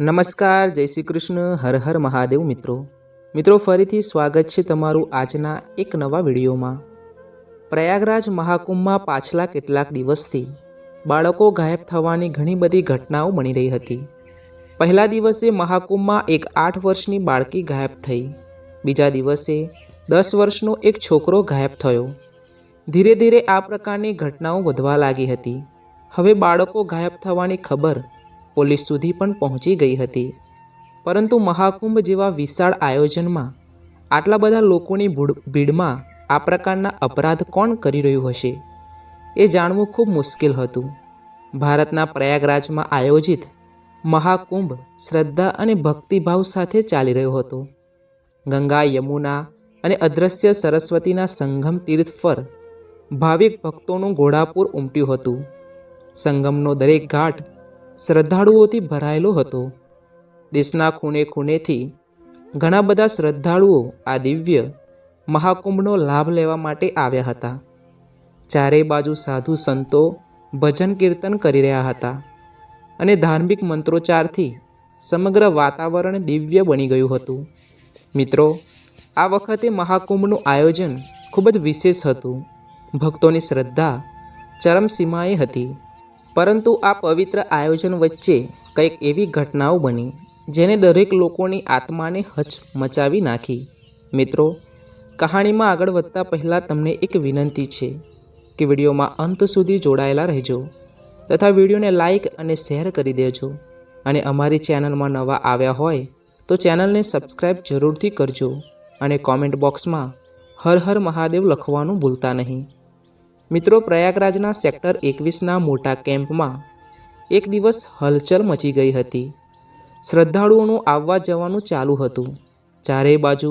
નમસ્કાર, જય શ્રી કૃષ્ણ, હર હર મહાદેવ મિત્રો. મિત્રો, ફરીથી સ્વાગત છે તમારું આજના એક નવા વિડીયોમાં. પ્રયાગરાજ મહાકુંભમાં પાછલા કેટલાક દિવસથી બાળકો ગાયબ થવાની ઘણી બધી ઘટનાઓ બની રહી હતી. પહેલા દિવસે મહાકુંભમાં એક આઠ વર્ષની બાળકી ગાયબ થઈ. બીજા દિવસે દસ વર્ષનો એક છોકરો ગાયબ થયો. ધીરે ધીરે આ પ્રકારની ઘટનાઓ વધવા લાગી હતી. હવે બાળકો ગાયબ થવાની ખબર પોલીસ સુધી પણ પહોંચી ગઈ હતી. પરંતુ મહાકુંભ જેવા વિશાળ આયોજનમાં આટલા બધા લોકોની ભૂડ- ભીડમાં આ પ્રકારના અપરાધ કોણ કરી રહ્યું હશે? એ જાણવું ખૂબ મુશ્કેલ હતું. ભારતના પ્રયાગરાજમાં આયોજિત મહાકુંભ શ્રદ્ધા અને ભક્તિભાવ સાથે ચાલી રહ્યો હતો. ગંગા, યમુના અને અદ્રશ્ય સરસ્વતીના સંગમ તીર્થ પર ભાવિક ભક્તોનું ઘોડાપૂર ઉમટ્યું હતું. સંગમનો દરેક ઘાટ શ્રદ્ધાળુઓથી ભરાયેલો હતો. દેશના ખૂણે ખૂણેથી ઘણા બધા શ્રદ્ધાળુઓ આ દિવ્ય મહાકુંભનો લાભ લેવા માટે આવ્યા હતા. ચારે બાજુ સાધુ સંતો ભજન કીર્તન કરી રહ્યા હતા અને ધાર્મિક મંત્રોચ્ચારથી સમગ્ર વાતાવરણ દિવ્ય બની ગયું હતું. મિત્રો, આ વખતે મહાકુંભનું આયોજન ખૂબ જ વિશેષ હતું. ભક્તોની શ્રદ્ધા ચરમસીમાએ હતી. પરંતુ આ પવિત્ર આયોજન વચ્ચે કંઈક એવી ઘટનાઓ બની, જેને દરેક લોકોની આત્માને હચ મચાવી નાખી. મિત્રો, કહાણીમાં આગળ વધતા પહેલાં તમને એક વિનંતી છે કે વિડીયોમાં અંત સુધી જોડાયેલા રહેજો તથા વિડીયોને લાઇક અને શેર કરી દેજો. અને અમારી ચેનલમાં નવા આવ્યા હોય તો ચેનલને સબસ્ક્રાઈબ જરૂરથી કરજો અને કોમેન્ટ બોક્સમાં હર હર મહાદેવ લખવાનું ભૂલતા નહીં. મિત્રો, પ્રયાગરાજના સેક્ટર એકવીસના મોટા કેમ્પમાં એક દિવસ હલચલ મચી ગઈ હતી. શ્રદ્ધાળુઓનું આવવા જવાનું ચાલુ હતું. ચારેય બાજુ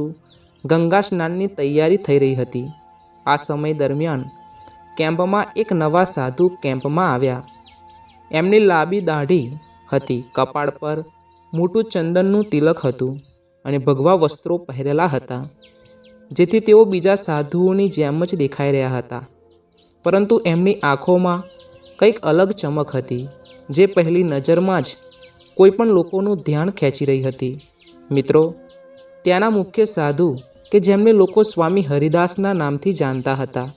ગંગા સ્નાનની તૈયારી થઈ રહી હતી. આ સમય દરમિયાન કેમ્પમાં એક નવા સાધુ કેમ્પમાં આવ્યા. એમની લાંબી દાઢી હતી, કપાળ પર મોટું ચંદનનું તિલક હતું અને ભગવા વસ્ત્રો પહેરેલા હતા, જેથી તેઓ બીજા સાધુઓની જેમ જ દેખાઈ રહ્યા હતા. પરંતુ એમની આંખોમાં કંઈક અલગ ચમક હતી, જે પહેલી નજરમાં જ કોઈ પણ લોકોનું ધ્યાન ખેંચી રહી હતી. મિત્રો, ત્યાંના મુખ્ય સાધુ કે જેમને લોકો સ્વામી હરિદાસના નામથી જાણતા હતા,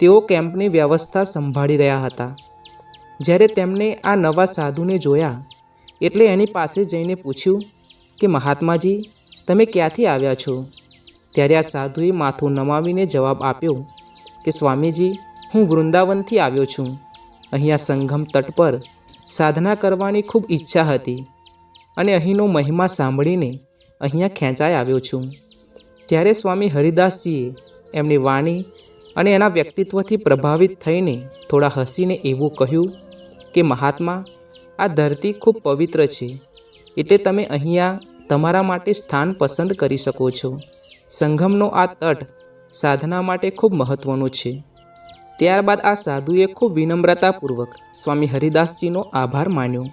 તેઓ કેમ્પની વ્યવસ્થા સંભાળી રહ્યા હતા. જ્યારે તેમણે આ નવા સાધુને જોયા, એટલે એની પાસે જઈને પૂછ્યું કે, મહાત્માજી, તમે ક્યાંથી આવ્યા છો? ત્યારે આ સાધુએ માથું નમાવીને જવાબ આપ્યો કે, સ્વામીજી હું વૃંદાવનથી આવ્યો છું. અહીંયા સંગમ તટ પર સાધના કરવાની ખૂબ ઈચ્છા હતી અને અહીંનો મહિમા સાંભળીને અહીંયા ખેંચાઈ આવ્યો છું. ત્યારે સ્વામી હરિદાસજીએ એમની વાણી અને એના વ્યક્તિત્વથી પ્રભાવિત થઈને થોડા હસીને એવું કહ્યું કે, મહાત્મા, આ ધરતી ખૂબ પવિત્ર છે. એટલે તમે અહીંયા તમારા માટે સ્થાન પસંદ કરી શકો છો. સંગમનો આ તટ સાધના માટે ખૂબ મહત્ત્વનો છે. ત્યારબાદ આ સાધુએ ખૂબ વિનમ્રતાપૂર્વક સ્વામી હરિદાસજીનો આભાર માન્યો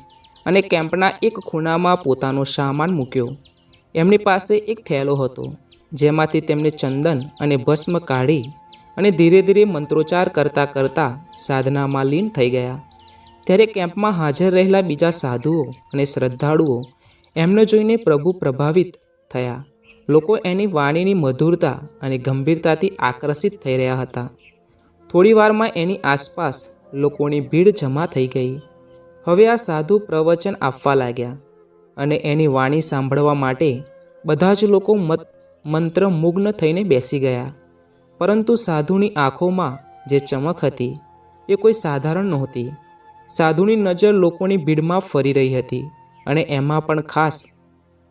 અને કેમ્પના એક ખૂણામાં પોતાનો સામાન મૂક્યો. એમની પાસે એક થેલો હતો, જેમાંથી તેમણે ચંદન અને ભસ્મ કાઢી અને ધીરે ધીરે મંત્રોચ્ચાર કરતાં કરતાં સાધનામાં લીન થઈ ગયા. ત્યારે કેમ્પમાં હાજર રહેલા બીજા સાધુઓ અને શ્રદ્ધાળુઓ એમને જોઈને પ્રભુ પ્રભાવિત થયા. લોકો એની વાણીની મધુરતા અને ગંભીરતાથી આકર્ષિત થઈ રહ્યા હતા. થોડી વારમાં એની આસપાસ લોકોની ભીડ જમા થઈ ગઈ. હવે આ સાધુ પ્રવચન આપવા લાગ્યા અને એની વાણી સાંભળવા માટે બધા જ લોકો મત મંત્રમુગ્ન થઈને બેસી ગયા. પરંતુ સાધુની આંખોમાં જે ચમક હતી એ કોઈ સાધારણ નહોતી. સાધુની નજર લોકોની ભીડમાં ફરી રહી હતી અને એમાં પણ ખાસ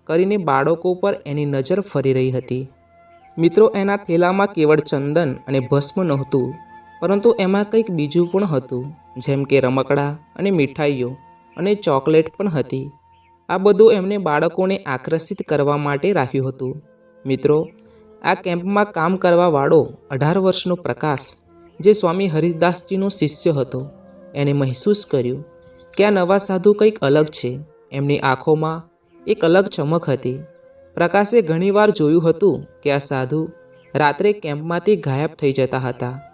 કરીને બાળકો પર એની નજર ફરી રહી હતી. મિત્રો, એના થેલામાં કેવળ ચંદન અને ભસ્મ નહોતું. પરંતુ એમાં કંઈક બીજું પણ હતું, જેમ કે રમકડા અને મીઠાઈઓ અને ચોકલેટ પણ હતી. આ બધું એમને બાળકોને આકર્ષિત કરવા માટે રાખ્યું હતું. મિત્રો, આ કેમ્પમાં કામ કરવાવાળો અઢાર વર્ષનો પ્રકાશ, જે સ્વામી હરિદાસજીનો શિષ્ય હતો એણે મહેસૂસ કર્યું કે આ નવા સાધુ કંઈક અલગ છે. એમની આંખોમાં એક અલગ ચમક હતી. પ્રકાશે ઘણીવાર જોયું હતું કે આ સાધુ રાત્રે કેમ્પમાંથી ગાયબ થઈ જતા હતા.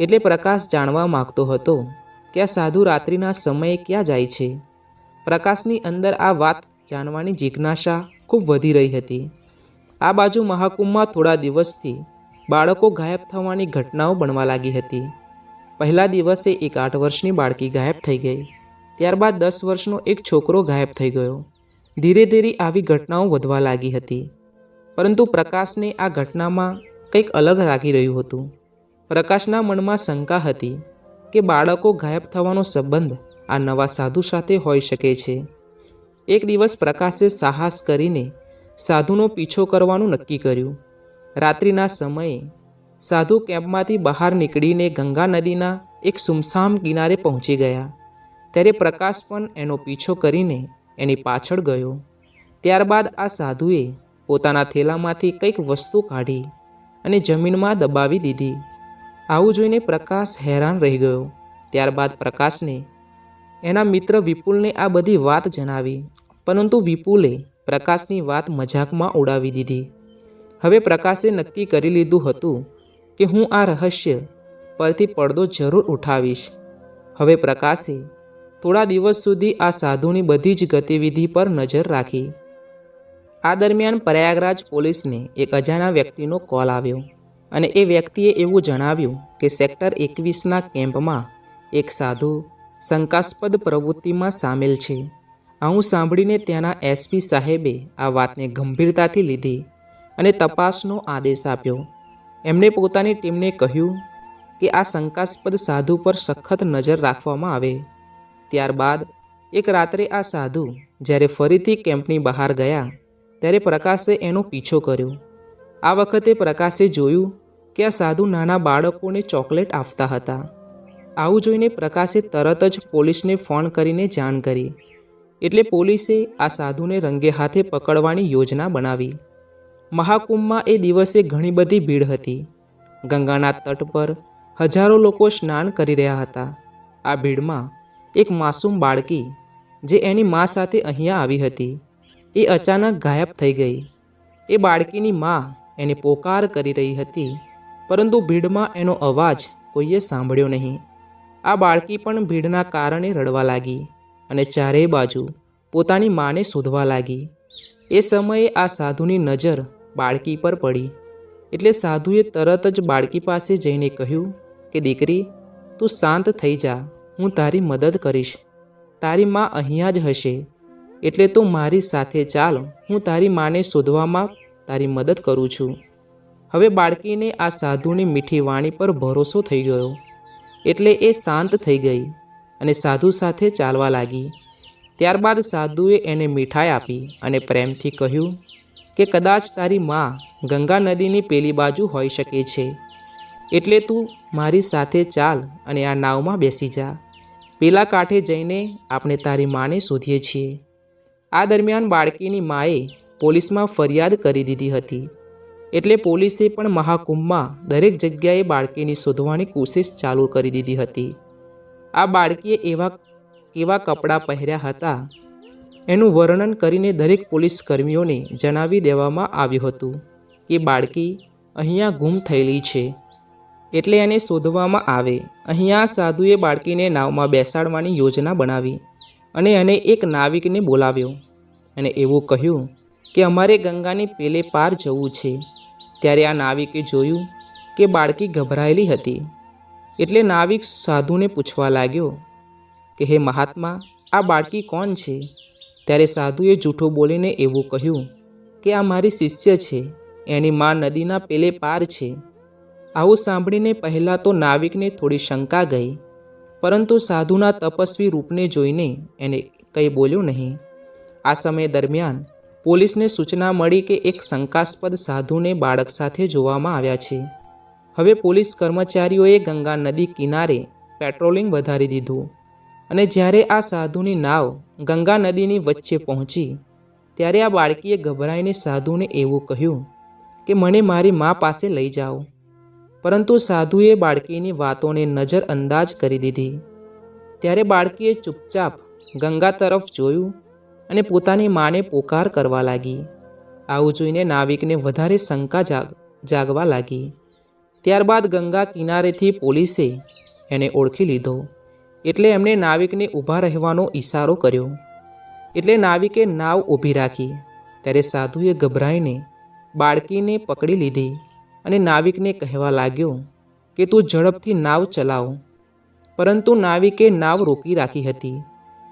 એટલે પ્રકાશ જાણવા માગતો હતો કે આ સાધુ રાત્રિના સમયે ક્યાં જાય છે. પ્રકાશની અંદર આ વાત જાણવાની જિજ્ઞાસા ખૂબ વધી રહી હતી. આ બાજુ મહાકુંભમાં થોડા દિવસથી બાળકો ગાયબ થવાની ઘટનાઓ બનવા લાગી હતી. પહેલા દિવસે એક આઠ વર્ષની બાળકી ગાયબ થઈ ગઈ. ત્યારબાદ દસ વર્ષનો એક છોકરો ગાયબ થઈ ગયો. ધીરે ધીરે આવી ઘટનાઓ વધવા લાગી હતી. પરંતુ પ્રકાશને આ ઘટનામાં કંઈક અલગ લાગી રહ્યું હતું. પ્રકાશના મનમાં શંકા હતી કે બાળકો ગાયબ થવાનો સંબંધ આ નવા સાધુ સાથે હોઈ શકે છે. એક દિવસ પ્રકાશે સાહસ કરીને સાધુનો પીછો કરવાનું નક્કી કર્યું. રાત્રિના સમયે સાધુ કેમ્પમાંથી બહાર નીકળીને ગંગા નદીના એક સુમસામ કિનારે પહોંચી ગયા. ત્યારે પ્રકાશ પણ એનો પીછો કરીને એની પાછળ ગયો. ત્યારબાદ આ સાધુએ પોતાના થેલામાંથી કંઈક વસ્તુ કાઢી અને જમીનમાં દબાવી દીધી. આવું જોઈને પ્રકાશ હેરાન રહી ગયો. ત્યારબાદ પ્રકાશને, એના મિત્ર વિપુલને આ બધી વાત જણાવી. પરંતુ વિપુલે પ્રકાશની વાત મજાકમાં ઉડાવી દીધી. હવે પ્રકાશે નક્કી કરી લીધું હતું કે હું આ રહસ્ય પરથી પડદો જરૂર ઉઠાવીશ. હવે પ્રકાશે થોડા દિવસ સુધી આ સાધુની બધી જ ગતિવિધિ પર નજર રાખી. આ દરમિયાન પ્રયાગરાજ પોલીસને એક અજાણા વ્યક્તિનો કોલ આવ્યો. અને એ વ્યક્તિએ એવું જણાવ્યું કે સેક્ટર એકવીસના કેમ્પમાં એક સાધુ શંકાસ્પદ પ્રવૃત્તિમાં સામેલ છે. આવું સાંભળીને ત્યાંના એસપી સાહેબે આ વાતને ગંભીરતાથી લીધી અને તપાસનો આદેશ આપ્યો. એમણે પોતાની ટીમને કહ્યું કે આ શંકાસ્પદ સાધુ પર સખત નજર રાખવામાં આવે. ત્યારબાદ એક રાત્રે આ સાધુ જ્યારે ફરીથી કેમ્પની બહાર ગયા, ત્યારે પ્રકાશે એનો પીછો કર્યો. આ વખતે પ્રકાશે જોયું કે આ સાધુ નાના બાળકોને ચોકલેટ આપતા હતા. આવું જોઈને પ્રકાશે તરત જ પોલીસને ફોન કરીને જાણ કરી. એટલે પોલીસે આ સાધુને રંગે હાથે પકડવાની યોજના બનાવી. મહાકુંભમાં એ દિવસે ઘણી બધી ભીડ હતી. ગંગાના તટ પર હજારો લોકો સ્નાન કરી રહ્યા હતા. આ ભીડમાં એક માસૂમ બાળકી, જે એની મા સાથે અહીંયા આવી હતી, એ અચાનક ગાયબ થઈ ગઈ. એ બાળકીની મા એને પોકાર કરી રહી હતી, પરંતુ ભીડમાં એનો અવાજ કોઈએ સાંભળ્યો નહીં. આ બાળકી પણ ભીડના કારણે રડવા લાગી અને ચારેય બાજુ પોતાની માને શોધવા લાગી. એ સમયે આ સાધુની નજર બાળકી પર પડી. એટલે સાધુએ તરત જ બાળકી પાસે જઈને કહ્યું કે, દીકરી, તું શાંત થઈ જા, હું તારી મદદ કરીશ. તારી મા અહીંયા જ હશે. એટલે તું મારી સાથે ચાલ, હું તારી માને શોધવામાં તારી મદદ કરું છું. હવે બાળકીને આ સાધુની મીઠી વાણી પર ભરોસો થઈ ગયો. એટલે એ શાંત થઈ ગઈ અને સાધુ સાથે ચાલવા લાગી. ત્યારબાદ સાધુએ એને મીઠાઈ આપી અને પ્રેમથી કહ્યું કે કદાચ તારી મા ગંગા નદીની પેલી બાજુ હોઈ શકે છે. એટલે તું મારી સાથે ચાલ અને આ નાવમાં બેસી જા. પેલા કાંઠે જઈને આપણે તારી માને શોધીએ છીએ. આ દરમિયાન બાળકીની માએ પોલીસમાં ફરિયાદ કરી દીધી હતી. એટલે પોલીસે પણ મહાકુંભમાં દરેક જગ્યાએ બાળકીની શોધવાની કોશિશ ચાલુ કરી દીધી હતી. આ બાળકીએ એવા કેવા કપડાં પહેર્યા હતા. એનું વર્ણન કરીને દરેક પોલીસ કર્મીઓને જણાવી દેવામાં આવ્યું હતું કે બાળકી અહીંયા ગુમ થયેલી છે. એટલે એને શોધવામાં આવે, અહીંયા સાધુએ બાળકીને નાવમાં બેસાડવાની યોજના બનાવી અને એને એક નાવિકને બોલાવ્યો અને એવું કહ્યું કે અમારે ગંગાની પેલે પાર જવું છે. ત્યારે આ નાવિકે જોયું કે બાળકી ગભરાયેલી હતી. એટલે નાવિક સાધુને પૂછવા લાગ્યો કે, હે મહાત્મા, આ બાળકી કોણ છે? ત્યારે સાધુએ જૂઠો બોલીને એવું કહ્યું કે, આ મારી શિષ્ય છે. એની મા નદીના પેલે પાર છે. આવું સાંભળીને પહેલાં તો નાવિકને થોડી શંકા ગઈ. પરંતુ સાધુના તપસ્વી રૂપને જોઈને એને કંઈ બોલ્યો નહીં. આ સમય દરમિયાન પોલીસને સૂચના મળી કે એક શંકાસ્પદ સાધુને બાળક સાથે જોવામાં આવ્યા છે. હવે પોલીસ કર્મચારીઓએ ગંગા નદી કિનારે પેટ્રોલિંગ વધારી દીધું અને જ્યારે આ સાધુની નાવ ગંગા નદીની વચ્ચે પહોંચી, ત્યારે આ બાળકીએ ગભરાઈને સાધુને એવું કહ્યું કે, મને મારી મા પાસે લઈ જાઓ. પરંતુ સાધુએ બાળકીની વાતોને નજર અંદાજ કરી દીધી. ત્યારે બાળકીએ ચૂપચાપ ગંગા તરફ જોયું અને પોતાની માને પોકાર કરવા લાગી. આવું જોઈને નાવિકને વધારે શંકા જાગ, જાગવા લાગી. ત્યારબાદ ગંગા કિનારેથી પોલીસે એને ઓળખી લીધો. એટલે એમણે નાવિકને ઊભા રહેવાનો ઈશારો કર્યો. એટલે નાવિકે નાવ ઊભી રાખી. ત્યારે સાધુએ ગભરાઈને બાળકીને પકડી લીધી અને નાવિકને કહેવા લાગ્યો કે તું ઝડપથી નાવ ચલાવ. પરંતુ નાવિકે નાવ રોકી રાખી હતી.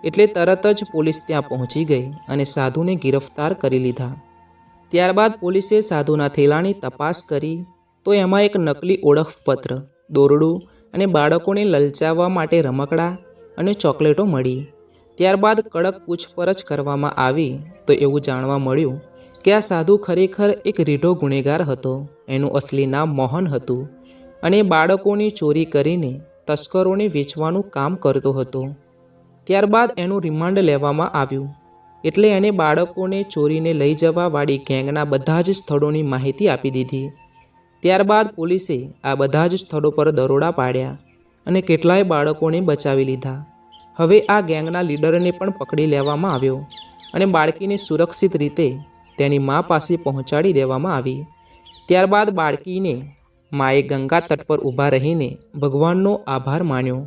એટલે તરત જ પોલીસ ત્યાં પહોંચી ગઈ અને સાધુને ગિરફ્તાર કરી લીધા. ત્યારબાદ પોલીસે સાધુના થેલાની તપાસ કરી, તો એમાં એક નકલી ઓળખપત્ર, દોરડું અને બાળકોને લલચાવવા માટે રમકડા અને ચોકલેટો મળી. ત્યારબાદ કડક પૂછપરછ કરવામાં આવી, તો એવું જાણવા મળ્યું કે આ સાધુ ખરેખર એક રીઢો ગુનેગાર હતો. એનું અસલી નામ મોહન હતું અને બાળકોની ચોરી કરીને તસ્કરોને વેચવાનું કામ કરતો હતો. ત્યારબાદ એનું રિમાન્ડ લેવામાં આવ્યું. એટલે એણે બાળકોને ચોરીને લઈ જવાવાળી ગેંગના બધા જ સ્થળોની માહિતી આપી દીધી. ત્યારબાદ પોલીસે આ બધા જ સ્થળો પર દરોડા પાડ્યા અને કેટલાય બાળકોને બચાવી લીધા. હવે આ ગેંગના લીડરને પણ પકડી લેવામાં આવ્યો અને બાળકીને સુરક્ષિત રીતે તેની મા પાસે પહોંચાડી દેવામાં આવી. ત્યારબાદ બાળકીને માએ ગંગા તટ પર ઊભા રહીને ભગવાનનો આભાર માન્યો.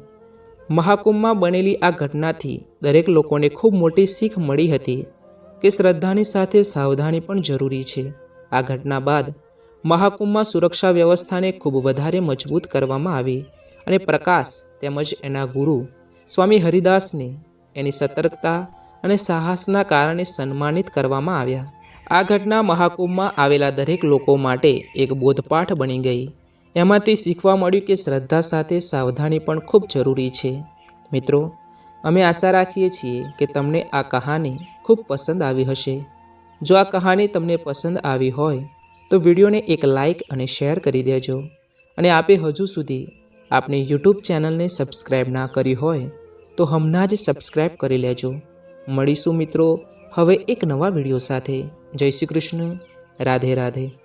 મહાકુંભમાં બનેલી આ ઘટનાથી દરેક લોકોને ખૂબ મોટી શીખ મળી હતી કે શ્રદ્ધાની સાથે સાવધાની પણ જરૂરી છે. આ ઘટના બાદ મહાકુંભમાં સુરક્ષા વ્યવસ્થાને ખૂબ વધારે મજબૂત કરવામાં આવી અને પ્રકાશ તેમજ એના ગુરુ સ્વામી હરિદાસને એની સતર્કતા અને સાહસના કારણે સન્માનિત કરવામાં આવ્યા. આ ઘટના મહાકુંભમાં આવેલા દરેક લોકો માટે એક બોધપાઠ બની ગઈ. એમાંથી શીખવા મળ્યું કે શ્રદ્ધા સાથે સાવધાની પણ ખૂબ જરૂરી છે. મિત્રો, અમે આશા રાખીએ છીએ કે તમને આ કહાની ખૂબ પસંદ આવી હશે. જો આ કહાની તમને પસંદ આવી હોય, તો વિડીયોને એક લાઈક અને શેર કરી દેજો. અને આપે હજુ સુધી આપની યુટ્યુબ ચેનલને સબસ્ક્રાઈબ ના કરી હોય, તો હમણાં જ સબસ્ક્રાઈબ કરી લેજો. મળીશું મિત્રો, હવે એક નવા વીડિયો સાથે. જય શ્રી કૃષ્ણ. રાધે રાધે.